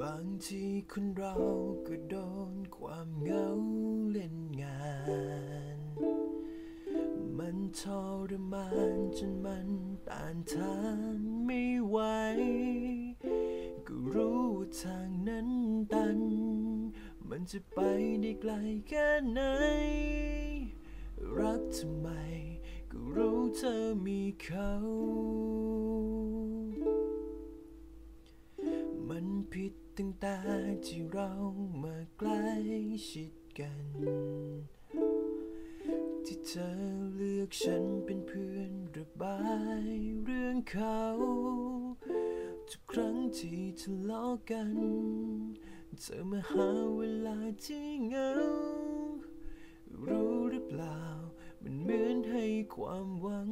บางทีคนเราก็โดนความเหงาเล่นงาน มันทรมานจนมันต้านทานไม่ไหว ก็รู้ทางนั้นตัน มันจะไปได้ไกลแค่ไหน รักทำไมก็รู้เธอมีเขา ที่เรามาใกล้ชิดกัน ที่เธอเลือกฉันเป็นเพื่อนระบายเรื่องเขา ทุกครั้งที่ทะเลาะกัน เธอมาหาเวลาที่เหงา รู้หรือเปล่า มันเหมือนให้ความหวัง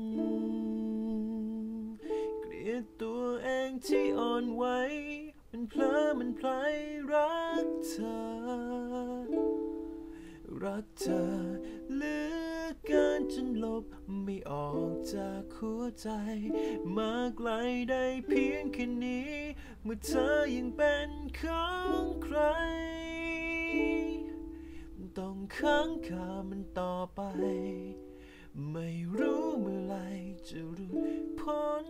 เกลียดตัวเองที่อ่อนไหวมันเพล มันพลายรักเธอ รักเธอเหลือเกินจนลบไม่ออกจากหัวใจ มาไกลได้เพียงแค่นี้ เมื่อเธอยังเป็นของใคร ต้องค้างคามันต่อไป ไม่รู้เมื่อไหรจะรู้พ้น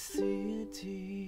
เสียที